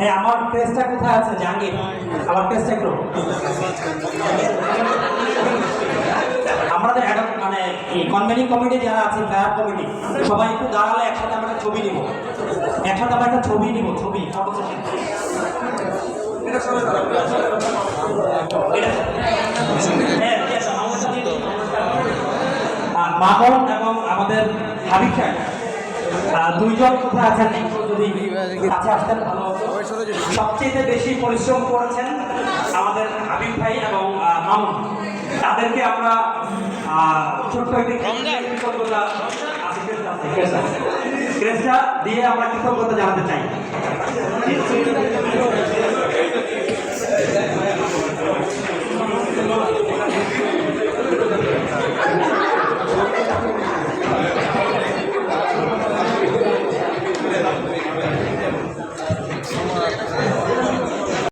এই আমার টেস্টটা কোথায় আছে? জাহাঙ্গীর আমার টেস্টটা একটু। আমাদের মানে কনভেনিং কমিটি যারা আছে ফায়ার কমিটি সবাই একটু দাঁড়ালে একসাথে আমরা একটা ছবি নিব। একসাথে আমরা একটা ছবি নিব ছবি হ্যাঁ, মামন এবং আমাদের হাবিব দুইজন কোথায় আছেন? যদি কাছে আসতেন ভালো হতো। সবচেয়ে বেশি পরিশ্রম করেছেন আমাদের হাবিব ভাই এবং মামুন। তাদেরকে আমরা আহ, ছোট্ট একটি কৃতজ্ঞতা দিয়ে আমরা কৃতজ্ঞতা জানাতে চাই।